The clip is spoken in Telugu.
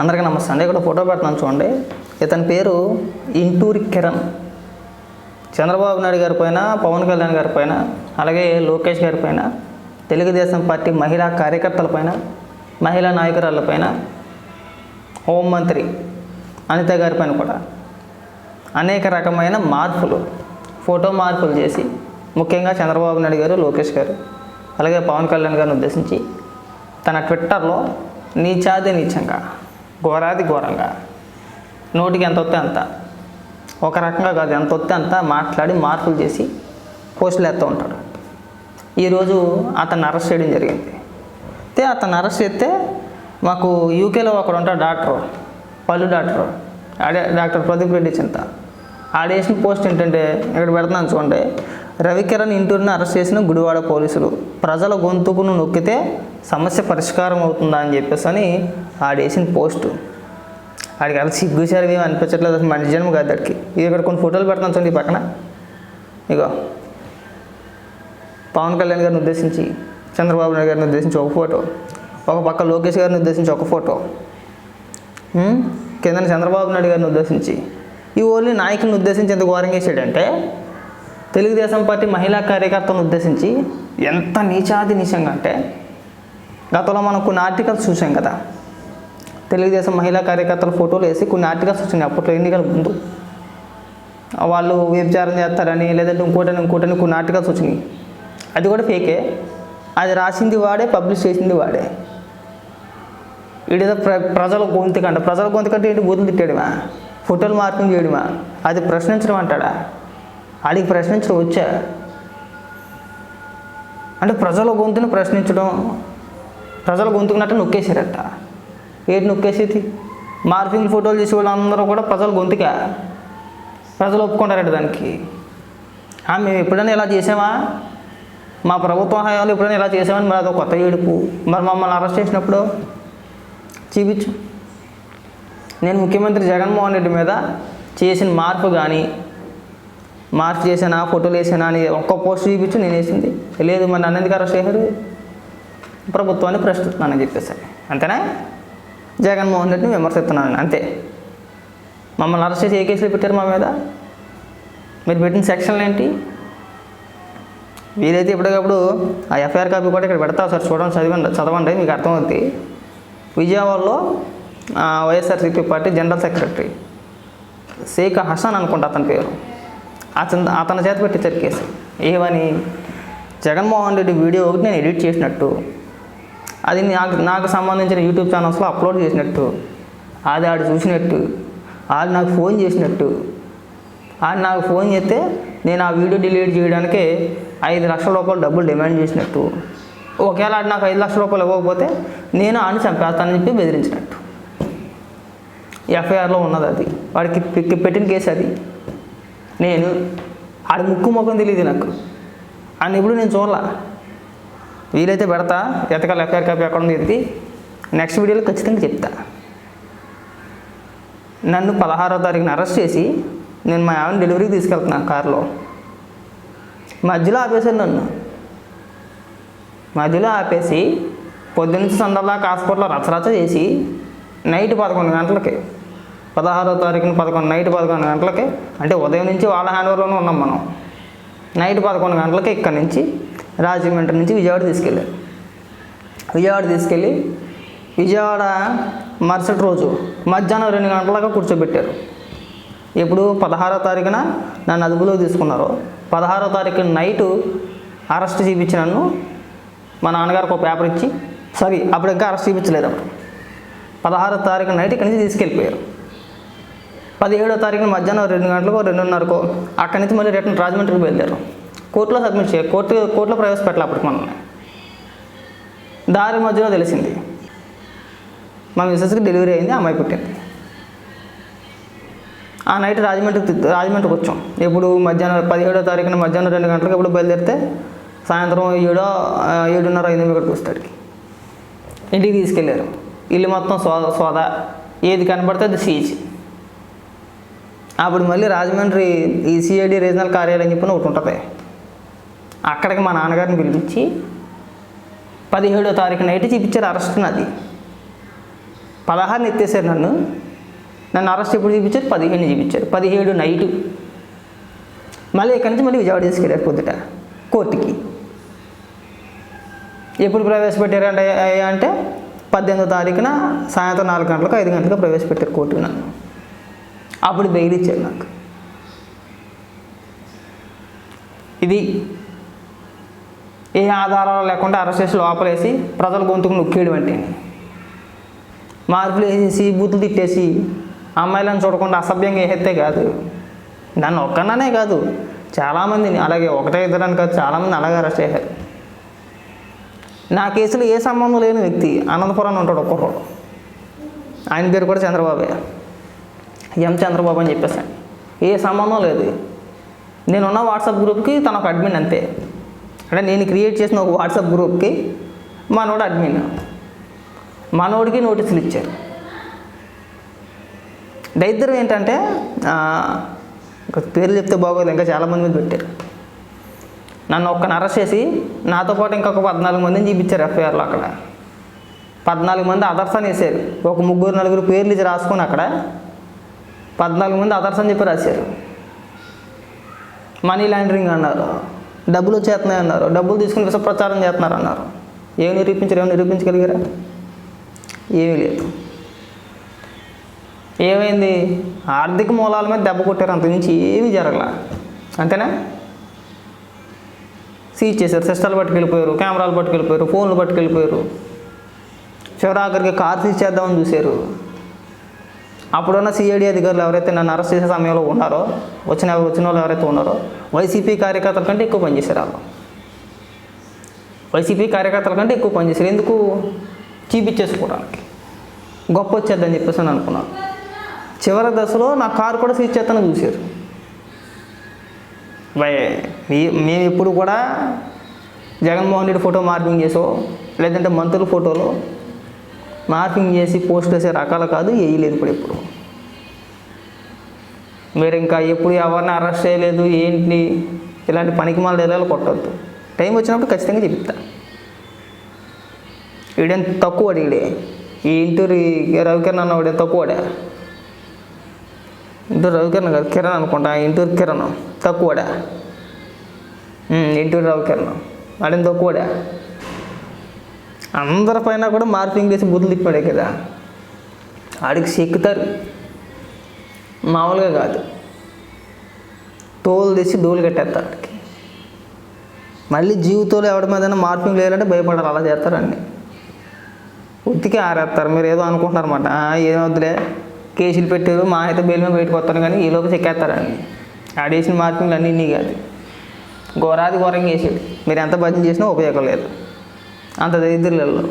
అందరికీ నమస్తే అండి. ఇక్కడ ఫోటో పెడుతున్నాను చూడండి. ఇతని పేరు ఇంటూరి కిరణ్. చంద్రబాబు నాయుడు గారి పైన పవన్ కళ్యాణ్ గారి పైన అలాగే లోకేష్ గారి పైన తెలుగుదేశం పార్టీ మహిళా కార్యకర్తల పైన మహిళా నాయకురాళ్ళ పైన హోంమంత్రి అనిత గారి పైన కూడా అనేక రకమైన మార్పులు ఫోటో మార్పులు చేసి ముఖ్యంగా చంద్రబాబు నాయుడు గారు లోకేష్ గారు అలాగే పవన్ కళ్యాణ్ గారిని ఉద్దేశించి తన ట్విట్టర్లో నీచాది నీచంగా ఘోరాది ఘోరంగా. నోటికి ఎంత వస్తే అంత. ఒక రకంగా కాదు ఎంత వస్తే అంత మాట్లాడి మార్పులు చేసి పోస్టులు వేస్తూ ఉంటాడు. ఈరోజు అతను అరెస్ట్ చేయడం జరిగింది. అయితే అతను అరెస్ట్ చేస్తే మాకు యూకేలో ఒకడు ఉంటాడు డాక్టర్ పళ్ళు డాక్టర్. ఆడే డాక్టర్ ప్రదీప్ రెడ్డి చింత. ఆడేసిన పోస్ట్ ఏంటంటే ఇక్కడ పెడుతున్నాను చూడండి. రవికిరణ్ ఇంటూరిని అరెస్ట్ చేసిన గుడివాడ పోలీసులు. ప్రజల గొంతుకును నొక్కితే సమస్య పరిష్కారం అవుతుందా అని చెప్పేసి అని ఆడేసిన పోస్టు. ఆడికి అలా సిగ్గుసారి మేము అనిపించట్లేదు అసలు మంచి జన్మ కాదు అక్కడికి ఇది ఇక్కడ కొన్ని ఫోటోలు పెడతాను చూడండి పక్కన. ఇగో. పవన్ కళ్యాణ్ గారిని ఉద్దేశించి చంద్రబాబు నాయుడు గారిని ఉద్దేశించి ఒక ఫోటో. ఒక పక్క లోకేష్ గారిని ఉద్దేశించి ఒక ఫోటో. కింద చంద్రబాబు నాయుడు గారిని ఉద్దేశించి. ఈ ఓన్లీ నాయకుని ఉద్దేశించి ఎంత ఘోరంగా వేసాడంటే తెలుగుదేశం పార్టీ మహిళా కార్యకర్తను ఉద్దేశించి ఎంత నీచాది నీచంగా అంటే గతంలో మనం కొన్ని ఆర్టికల్స్ చూసాం కదా. తెలుగుదేశం మహిళా కార్యకర్తల ఫోటోలు వేసి కొన్ని ఆర్టికల్స్ వచ్చినాయి అప్పట్లో ఎన్నికల ముందు. వాళ్ళు వ్యభిచారం చేస్తారని లేదంటే ఇంకోటని ఇంకోటని కొన్ని ఆర్టికల్స్ వచ్చినాయి. అది కూడా ఫేకే అది రాసింది వాడే పబ్లిష్ చేసింది వాడే. వీడేదో ప్ర ప్రజల గొంతుకంట ప్రజల గొంతుకంటే ఏంటి బూతులు తిట్టాడమా? ఫోటోలు మార్పింగ్ చేయడమా? అది ప్రశ్నించడం అంటాడా? ఆడికి ప్రశ్నించడం వచ్చా? అంటే ప్రజల గొంతుని ప్రశ్నించడం ప్రజల గొంతుకున్నట్టు నొక్కేసారట ఏటి నొక్కేసేది మార్ఫింగ్ ఫోటోలు తీసే వాళ్ళందరూ కూడా ప్రజలు గొంతుక. ప్రజలు ఒప్పుకుంటారట దానికి. మేము ఎప్పుడైనా ఇలా చేసామా? మా ప్రభుత్వ హయాంలో ఎప్పుడైనా ఇలా చేసామని మరి అదొక కొత్త ఏడుపు. మరి మమ్మల్ని అరెస్ట్ చేసినప్పుడు? చూపించు. నేను ముఖ్యమంత్రి జగన్మోహన్ రెడ్డి మీద చేసిన మార్పు కానీ మార్పు చేసానా ఫోటోలు వేసానా అని ఒక్క పోస్ట్ చూపించు నేను వేసింది. లేదు మరి నన్ను ఎందుకు అరెస్ట్ చేశారు? ప్రభుత్వాన్ని ప్రశ్నిస్తున్నానని చెప్పేసి. అంతేనా? జగన్మోహన్ రెడ్డిని విమర్శిస్తున్నాను అంతే. మమ్మల్ని అరెస్ట్ చేసి ఏ కేసులు పెట్టారు మా మీద? మీరు పెట్టిన సెక్షన్లు ఏంటి? వీలైతే ఎప్పటికప్పుడు ఆ ఎఫ్ఐఆర్ కాపీ కూడా ఇక్కడ పెడతా సార్ చూడండి చదవండి చదవండి మీకు అర్థమవుతుంది విజయవాడలో YSRCP party general secretary Sheikh Hasan అనుకుంటా అతని పేరు. అతను అతని చేత పెట్టించారు కేసు. ఏమని? జగన్మోహన్ రెడ్డి వీడియో ఒకటి నేను ఎడిట్ చేసినట్టు. అది నాకు నాకు సంబంధించిన యూట్యూబ్ ఛానల్స్లో అప్లోడ్ చేసినట్టు. అది ఆడు చూసినట్టు. ఆడు నాకు ఫోన్ చేసినట్టు. ఆడు నాకు ఫోన్ చేస్తే నేను ఆ వీడియో డిలీట్ చేయడానికి ఐదు లక్షల రూపాయలు డబ్బులు డిమాండ్ చేసినట్టు. ఒకవేళ ఆడు నాకు ఐదు లక్షల రూపాయలు ఇవ్వకపోతే నేను ఆడిని చంపేస్తానని చెప్పి బెదిరించినట్టు. ఎఫ్ఐఆర్లో ఉన్నది అది. వాడికి పెట్టిన కేసు అది. నేను ఆడి ముక్కు ముఖం తెలియదు నాకు. అని ఇప్పుడు నేను చూడాల. వీలైతే పెడతా. ఎతకాల ఎఫ్ఐఆర్ కాపీ ఎక్కడ ఉంది ఎతికి నెక్స్ట్ వీడియోలో ఖచ్చితంగా చెప్తా. నన్ను పదహారో తారీఖున అరెస్ట్ చేసి నేను మా ఆవిడ డెలివరీకి తీసుకెళ్తున్నాను కారులో. మధ్యలో ఆపేశాను నన్ను. మధ్యలో ఆపేసి పొద్దున్నుంచి సందర్దాకా హాస్పిటల్లో రచరచ చేసి నైట్ పదకొండు గంటలకి పదహారో తారీఖున పదకొండు నైట్ పదకొండు గంటలకి అంటే ఉదయం నుంచి వాళ్ళ హ్యాండ్ ఓవర్లోనే ఉన్నాం మనం. నైట్ పదకొండు గంటలకి ఇక్కడి నుంచి రాజమండ్రి నుంచి విజయవాడ తీసుకెళ్ళారు. విజయవాడ తీసుకెళ్ళి విజయవాడ మరుసటి రోజు మధ్యాహ్నం రెండు గంటలకు కూర్చోబెట్టారు. ఎప్పుడు పదహారో తారీఖున నన్ను అదుపులో తీసుకున్నారు. పదహారో తారీఖు నైటు అరెస్ట్ చేయించి నన్ను మా నాన్నగారికి ఒక పేపర్ ఇచ్చి సారీ అప్పుడు ఇంకా అరెస్ట్ చేయించలేదు అప్పుడు. పదహారో తారీఖు నైట్ ఇక్కడి నుంచి తీసుకెళ్ళిపోయారు. పదిహేడో తారీఖున మధ్యాహ్నం రెండు గంటలకు రెండున్నరకు అక్కడి నుంచి మళ్ళీ రిటర్న్ రాజమండ్రికి బయలుదేరారు. కోర్టులో సబ్మిట్ చేయ కోర్టు కోర్టులో ప్రవేశపెట్టాలి అప్పటికి మనల్ని. దారి మధ్యలో తెలిసింది. మా మిస్సెస్కి డెలివరీ అయింది అమ్మాయి పుట్టింది. ఆ నైట్ రాజమండ్రికి రాజమండ్రికి వచ్చాం. ఎప్పుడు మధ్యాహ్నం పదిహేడో తారీఖున మధ్యాహ్నం రెండు గంటలకు ఎప్పుడు బయలుదేరితే సాయంత్రం ఏడో ఏడున్నర ఐదు నిమిషాలకు వస్తాడికి ఇంటికి తీసుకెళ్ళారు ఇల్లు మొత్తం సోద సోద. ఏది కనబడితే అది సీజ్. అప్పుడు మళ్ళీ రాజమండ్రి ఈ సిఐడి రీజనల్ కార్యాలయం చెప్పిన ఒకటి ఉంటుంది. అక్కడికి మా నాన్నగారిని పిలిపించి పదిహేడో తారీఖు నైట్ చూపించారు అరెస్ట్ నాది. పదహారుని ఎత్తేసారు నన్ను. నన్ను అరెస్ట్ ఎప్పుడు చూపించారు పదిహేను చూపించారు పదిహేడు నైటు. మళ్ళీ ఇక్కడి నుంచి మళ్ళీ విజయవాడ తీసుకెళ్ళారు పొద్దుట కోర్టుకి. ఎప్పుడు ప్రవేశపెట్టారంటే అంటే పద్దెనిమిదో తారీఖున సాయంత్రం నాలుగు గంటలకు ఐదు గంటలకు ప్రవేశపెట్టారు కోర్టుకు నన్ను. అప్పుడు బెయిల్ ఇచ్చారు నాకు. ఇది ఏ ఆధారాలు లేకుండా అరెస్ట్ చేసి లోపలేసి ప్రజల గొంతుకు నొక్కేయడం అంటే? మార్పులు వేసేసి బూతులు తిట్టేసి అమ్మాయిలను చూడకుండా అసభ్యంగా వేసేస్తే కాదు. నన్ను ఒక్కననే కాదు చాలామందిని అలాగే ఒకటే ఇద్దరని కాదు చాలామంది అలాగే అరెస్ట్ చేశారు. నా కేసులో ఏ సంబంధం లేని వ్యక్తి అనంతపురం ఉంటాడు ఒక్కరోడు ఆయన పేరు కూడా చంద్రబాబే. ఎం చంద్రబాబు అని చెప్పేసాను ఏ సంబంధం లేదు. నేనున్న వాట్సాప్ గ్రూప్కి తన ఒక అడ్మిన్ అంతే. అంటే నేను క్రియేట్ చేసిన ఒక వాట్సాప్ గ్రూప్కి మనోడు అడ్మిన్. మనోడికి నోటీసులు ఇచ్చారు. దరిద్రం ఏంటంటే పేర్లు చెప్తే బాగోదు ఇంకా చాలామంది మీద పెట్టారు. నన్ను ఒక్కని అరెస్ట్ చేసి నాతో పాటు ఇంకొక పద్నాలుగు మందిని చూపించారు ఎఫ్ఐఆర్లో అక్కడ. పద్నాలుగు మంది అదర్స్ అని వేసారు ఒక ముగ్గురు నలుగురు పేర్లు ఇచ్చి రాసుకొని అక్కడ పద్నాలుగు మంది అదర్స్ అని చెప్పి రాశారు. మనీ లాండరింగ్ అన్నారు. డబ్బులు వచ్చేస్తున్నాయి అన్నారు. డబ్బులు తీసుకుని విష ప్రచారం చేస్తున్నారు అన్నారు. ఏమి నిరూపించారు? ఏమి నిరూపించగలిగారా? ఏమీ లేదు. ఏమైంది? ఆర్థిక మూలాల మీద దెబ్బ కొట్టారు అంతకుమించి ఏమీ జరగల. అంతేనా? సీజ్ చేశారు. సిస్టర్లు పట్టుకెళ్ళిపోయారు. కెమెరాలు పట్టుకెళ్ళిపోయారు. ఫోన్లు పట్టుకెళ్ళిపోయారు. చివరాఖరికి కార్ సీజ్ చేద్దామని చూశారు. అప్పుడున్న సిఐడి అధికారులు ఎవరైతే నన్ను అరెస్ట్ చేసే సమయంలో ఉన్నారో వచ్చిన వచ్చిన వాళ్ళు ఎవరైతే ఉన్నారో వైసీపీ కార్యకర్తల కంటే ఎక్కువ పనిచేశారు వాళ్ళు. వైసీపీ కార్యకర్తల కంటే ఎక్కువ పనిచేశారు. ఎందుకు? చూపించేసుకోవడానికి గొప్ప వచ్చేద్దని చెప్పేసి అని అనుకున్నాను. చివరి దశలో నా కారు కూడా సీజ్ చేస్తాను చూశారు. మీ- మేము ఇప్పుడు కూడా జగన్మోహన్ రెడ్డి ఫోటో మార్పింగ్ చేసో లేదంటే మంత్రుల ఫోటోలో మార్పింగ్ చేసి పోస్ట్ వేసే రకాలు కాదు వేయలేదు ఇప్పుడు ఇప్పుడు మీరు ఇంకా ఎప్పుడు ఎవరిని అరెస్ట్ చేయలేదు ఏంటి ఇలాంటి పనికి మళ్ళీ డైలాలు కొట్టద్దు. టైం వచ్చినప్పుడు ఖచ్చితంగా చెప్తా. ఈడేం తక్కువ ఈడే. ఈ ఇంటూరి రవికిరణ్ అన్న వాడే తక్కువడే. ఇంటూరు రవికిరణ్ కాదు కిరణ్ అనుకుంటా ఇంటూరు కిరణ్ తక్కువడా. ఇంటూరు రవికిరణ్. వాడేం తక్కువడా. అందరిపైన కూడా మార్పింగ్ చేసి బుద్ధులు తిప్పాడే కదా. ఆడికి చెక్కుతారు మామూలుగా కాదు. తోలు తెచ్చి డోలు కట్టేస్తారు ఆడికి. మళ్ళీ జీవితంలో ఎవరి మీద మార్పింగ్ లేదంటే భయపడాలి అలా చేస్తారండి ఉత్తికి ఆరేస్తారు. మీరు ఏదో అనుకుంటున్నారన్నమాట. అనమాట ఏం వద్దులే కేసులు పెట్టారు మా అయితే బెయిల్ మీద బయటకు వస్తాను కానీ ఈ లోపు చెక్కేస్తారండి ఆడేసిన మార్పింగ్లు అన్నీ నీ కాదు. ఘోరాది ఘోరంగా వేసేది మీరు ఎంత భజన చేసినా ఉపయోగం లేదు. అంత దరిద్రులలో